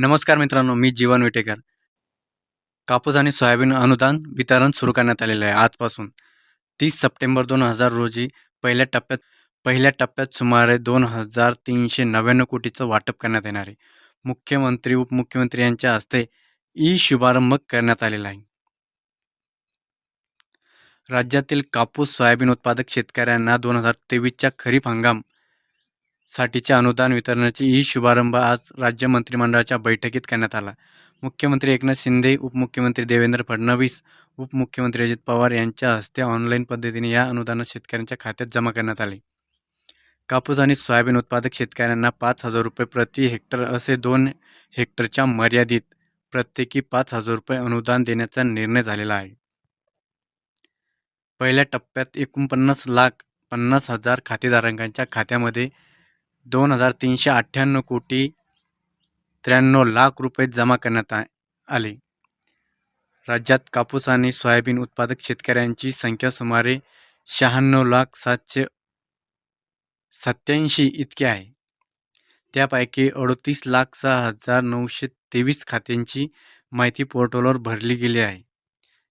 नमस्कार मित्रांनो मी जीवन विटेकर. कापूस आणि सोयाबीन अनुदान वितरण सुरू करण्यात आलेलं आहे आजपासून. तीस सप्टेंबर दोन हजार रोजी पहिल्या टप्प्यात पहिल्या टप्प्यात सुमारे दोन हजार तीनशे नव्याण्णव कोटीचं वाटप करण्यात येणार आहे. मुख्यमंत्री उपमुख्यमंत्री यांच्या हस्ते ई शुभारंभ करण्यात आलेला आहे. राज्यातील कापूस सोयाबीन उत्पादक शेतकऱ्यांना दोन हजार तेवीसच्या खरीप हंगाम साठीचे अनुदान वितरणाची ई शुभारंभ आज राज्य मंत्रिमंडळाच्या बैठकीत करण्यात आला. मुख्यमंत्री एकनाथ शिंदे उपमुख्यमंत्री देवेंद्र फडणवीस उपमुख्यमंत्री अजित पवार यांच्या हस्ते ऑनलाईन पद्धतीने या अनुदान शेतकऱ्यांच्या खात्यात जमा करण्यात आले. कापूस आणि सोयाबीन उत्पादक शेतकऱ्यांना पाच हजार रुपये प्रति हेक्टर असे दोन हेक्टरच्या मर्यादित प्रत्येकी पाच हजार रुपये अनुदान देण्याचा निर्णय झालेला आहे. पहिल्या टप्प्यात एकोणपन्नास लाख पन्नास हजार खातेधारकांच्या खात्यामध्ये दोन हजार तीनशे अठ्ठ्याण्णव कोटी त्र्याण्णव लाख रुपये जमा करण्यात आ- आले. राज्यात कापूस आणि सोयाबीन उत्पादक शेतकऱ्यांची संख्या सुमारे शहाण्णव लाख सातशे सत्याऐंशी इतकी आहे. त्यापैकी अडतीस लाख सहा हजार नऊशे तेवीस खात्यांची माहिती पोर्टलवर भरली गेली आहे.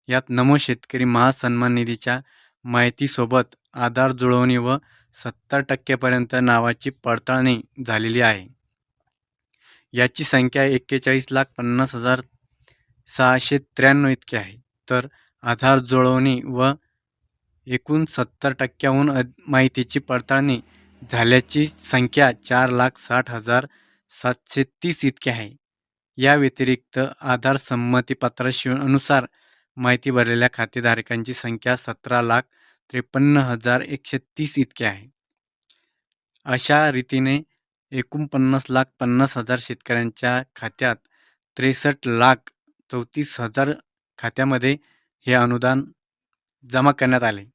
यात नमो शेतकरी महासन्मान निधीच्या माहितीसोबत आधार जुळवणी व सत्तर टक्केपर्यंत नावाची पडताळणी झालेली आहे. याची संख्या एक्केचाळीस लाख पन्नास हजार सहाशे त्र्याण्णव इतकी आहे. तर आधार जुळवणी व एकूण सत्तर टक्क्याहून माहितीची पडताळणी झाल्याची संख्या चार लाख साठ हजार सातशे तीस इतकी आहे. या व्यतिरिक्त आधार संमतीपत्राशिवाय अनुसार माहिती भरलेल्या खातेधारकांची संख्या सतरा लाख त्रेपन्न हजार एकशे तीस इतके आहे. अशा रीतीने एकोणपन्नास लाख पन्नास हजार शेतकऱ्यांच्या खात्यात त्रेसष्ट लाख चौतीस हजार खात्यामध्ये हे अनुदान जमा करण्यात आले.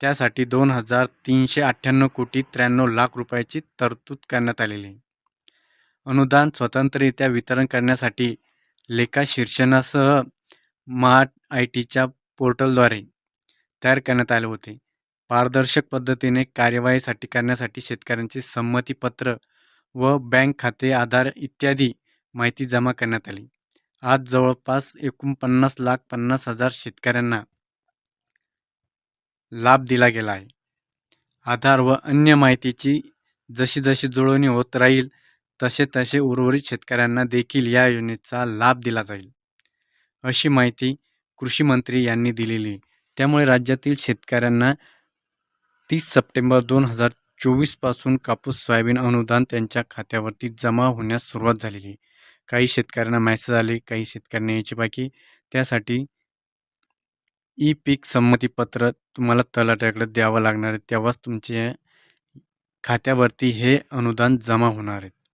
त्यासाठी दोन हजार तीनशे अठ्ठ्याण्णव कोटी त्र्याण्णव लाख रुपयाची तरतूद करण्यात आलेली आहे. अनुदान स्वतंत्ररित्या वितरण करण्यासाठी लेखा शीर्षणासह महा आय टीच्या पोर्टलद्वारे तयार करण्यात आले होते. पारदर्शक पद्धतीने कार्यवाहीसाठी करण्यासाठी शेतकऱ्यांचे संमतीपत्र व बँक खाते आधार इत्यादी माहिती जमा करण्यात आली. आज जवळपास एकोणपन्नास लाख पन्नास हजार शेतकऱ्यांना लाभ दिला गेला आहे. आधार व अन्य माहितीची जशी जशी जुळवणी होत राहील तसे तसे उर्वरित शेतकऱ्यांना देखील या योजनेचा लाभ दिला जाईल. अशी माहिती कृषी मंत्री यांनी दिलेली त्यामुळे राज्यातील शेतकऱ्यांना तीस सप्टेंबर दोन हजार चोवीसपासून कापूस सोयाबीन अनुदान त्यांच्या खात्यावरती जमा होण्यास सुरुवात झालेली. काही शेतकऱ्यांना मॅसेज आले काही शेतकऱ्यांना यायची बाकी त्यासाठी ई पीक संमतीपत्र तुम्हाला तलाट्याकडे द्यावं लागणार आहे. तेव्हाच तुमचे खात्यावरती हे अनुदान जमा होणार आहेत